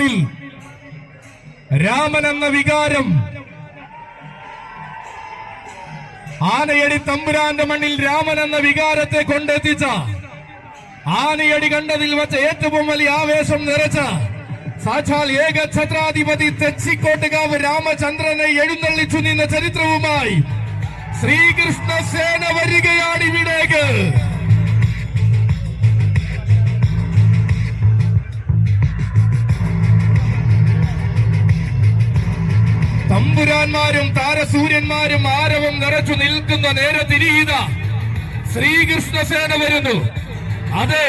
മണ്ണിൽ രാമൻ എന്ന വികാരം. ആനയടി തമ്പുരാന്റെ മണ്ണിൽ രാമൻ എന്ന വികാരത്തെ കൊണ്ടെത്തിച്ച ആനയടി കണ്ടതിൽ വച്ച ഏറ്റവും വലിയ ആവേശം നിറച്ച സാക്ഷാൽ ഏക ഛത്രാധിപതി തെച്ചിക്കോട്ടുകാവ് രാമചന്ദ്രനെ എഴുന്നള്ളിച്ചു നിന്ന ചരിത്രവുമായി ശ്രീകൃഷ്ണ സേന വരികയാണ് ഇവിടേക്ക് തമ്പുരാന്മാരും താരസൂര്യന്മാരും ആരവം നിറച്ചു നിൽക്കുന്ന നേരെ തിരിയുക ശ്രീകൃഷ്ണസേന വരുന്നു. അതെ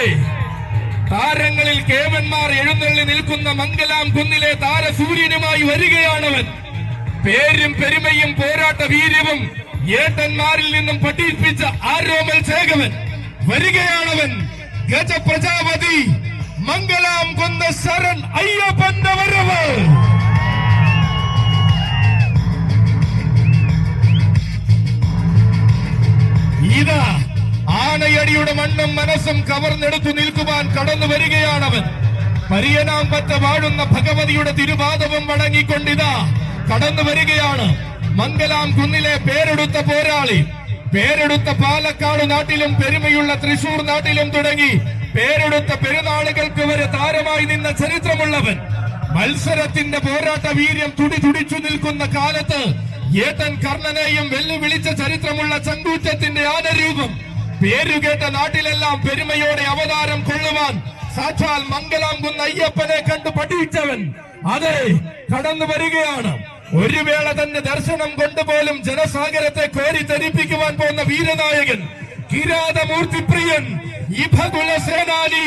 താരങ്ങളിൽ കേവന്മാർ എഴുന്നള്ളി നിൽക്കുന്ന മംഗലാം കുന്നിലെ താരസൂര്യനുമായി വരികയാണവൻ. പേരും പെരുമയും പോരാട്ട വീര്യവും ഏട്ടന്മാരിൽ നിന്നും പഠിപ്പിച്ച ആരോമൽ ചേകവൻ വരികയാണവൻ. ഗജപ്രജാപതി മംഗലാം കൊന്ന ശരൺ അയ്യപ്പന്റെ വരവ്. ആനയടിയുടെ മണ്ണും മനസ്സും കവർന്നെടുത്തു നിൽക്കുവാൻ കടന്നു വരികയാണവൻ. പരിയനാമ്പറ്റ വാഴുന്ന ഭഗവതിയുടെ തിരുപാദവും വടങ്ങിക്കൊണ്ടിതാ കടന്നു വരികയാണ്. മംഗലാം കുന്നിലെ പേരെടുത്ത പോരാളി. പേരെടുത്ത പാലക്കാട് നാട്ടിലും പെരുമയുള്ള തൃശൂർ നാട്ടിലും തുടങ്ങി. പേരെടുത്ത പെരുന്നാളുകൾക്ക് വരെ താരമായി നിന്ന ചരിത്രമുള്ളവൻ. മത്സരത്തിന്റെ പോരാട്ട വീര്യം തുടി തുടിച്ചു നിൽക്കുന്ന കാലത്ത് ഏട്ടൻ കർണനെയും വെല്ലുവിളിച്ച ചരിത്രമുള്ള ചങ്കൂറ്റത്തിന്റെ ആനരൂപം പേരുകേട്ട നാട്ടിലെല്ലാം പെരുമയോടെ അവതാരം കൊള്ളുവാൻ സാക്ഷാൽ മംഗലാം കുന്ന അയ്യപ്പനെ കണ്ട് പഠിച്ചവൻ. അതെ കടന്നു വരികയാണ്. ഒരു വേള തന്നെ ദർശനം കൊണ്ടുപോലും ജനസാഗരത്തെ കോരി ധരിപ്പിക്കുവാൻ പോകുന്ന വീരനായകൻ കിരാതമൂർത്തിപ്രിയൻ ഇഭകുല സേനാനി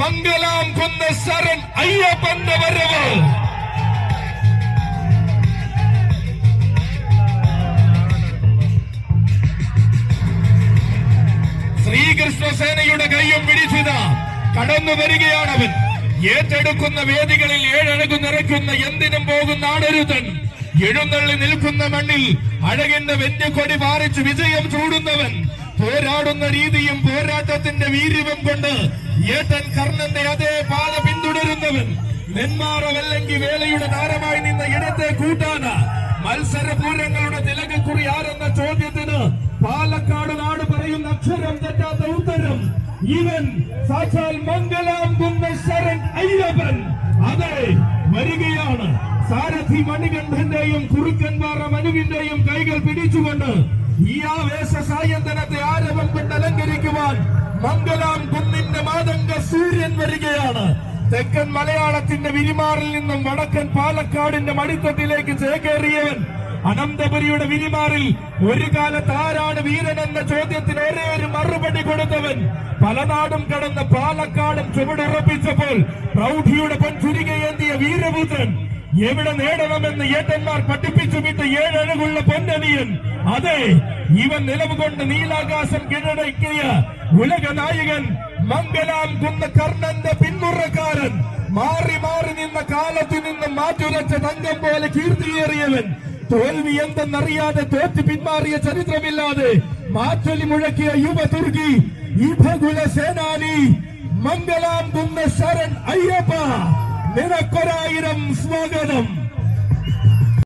മംഗലാം കുന്ന ശരൺ അയ്യപ്പന്റെ വരവ്. സേനയുടെ കൈയും പിടിച്ചിത. കടന്നു വരികയാണവൻ. ഏറ്റെടുക്കുന്ന വേദികളിൽ ഏഴഴകു നിറയ്ക്കുന്ന എന്തിനും പോകുന്ന ആടരുതൻ എഴുന്നള്ളി നിൽക്കുന്ന മണ്ണിൽ അഴകിന്റെ വെഞ്ഞക്കൊടി പാറിച്ച് വിജയം ചൂടുന്നവൻ. പോരാടുന്ന രീതിയും പോരാട്ടത്തിന്റെ വീര്യവും കൊണ്ട് ഏട്ടൻ കർണന്റെ അതേ പാത പിന്തുടരുന്നവൻ. നെന്മാറവല്ലെങ്കിൽ വേലയുടെ താരമായി നിന്ന ഇടത്തെ കൂട്ടാന. മത്സരപൂരങ്ങളുടെ തിലകക്കുറി ആരെന്ന ചോദ്യത്തിന് ഇവൻ സാക്ഷാൽ മംഗലാം കുന്ന ശരൺ അയ്യപ്പൻ അതെ വരികയാണ്. സാരഥി മണികണ്ഠന്റെയും കുറുക്കൻപാറ മനുവിന്റെയും കൈകൾ പിടിച്ചുകൊണ്ട് ഈ ആവേശ സായന്തനത്തെ ആരവം കൊണ്ട് അലങ്കരിക്കുവാൻ മംഗലാം കുന്നിന്റെ മാതംഗ സൂര്യൻ വരികയാണ്. തെക്കൻ മലയാളത്തിന്റെ വിരിമാറിൽ നിന്നും വടക്കൻ പാലക്കാടിന്റെ മടിത്തട്ടിലേക്ക് ചേക്കേറിയവൻ അനന്തപുരിയുടെ വിരിമാറിൽ ഒരു കാലത്ത് ആരാണ് വീരൻ എന്ന ചോദ്യത്തിന് ഒരേ ഒരു മറുപടി കൊടുത്തവൻ? പലനാടും കടന്ന് പാലക്കാടും ചുവടുറപ്പിച്ചപ്പോൾ പ്രൗഢിയുടെ പൊൻചുരികയേന്തിയ വീരപുത്രൻ. എവിടെ നേടണമെന്ന് ഏട്ടന്മാർ പഠിപ്പിച്ചു വിട്ട് ഏഴഴകുള്ള പൊന്നണിയൻ. അതെ ഇവൻ നിലവുകൊണ്ട് നീലാകാശം കീഴടക്കിയ ഉലക നായകൻ മംഗലാം കുന്ന കർണന്റെ പിന്മുറക്കാരൻ. മാറി മാറി നിന്ന കാലത്തു നിന്ന് മാറ്റുരച്ച തങ്കം പോലെ കീർത്തിയേറിയവൻ. തോൽവി എന്തെന്നറിയാതെ തോറ്റ് പിന്മാറിയ ചരിത്രമില്ലാതെ മാറ്റൊലി മുഴക്കിയ യുവതുർഗി ഇഭകുല സേനാനി മംഗലാം കുന്ന ശരൺ അയ്യപ്പ നിനക്കൊരായിരം സ്വാഗതം.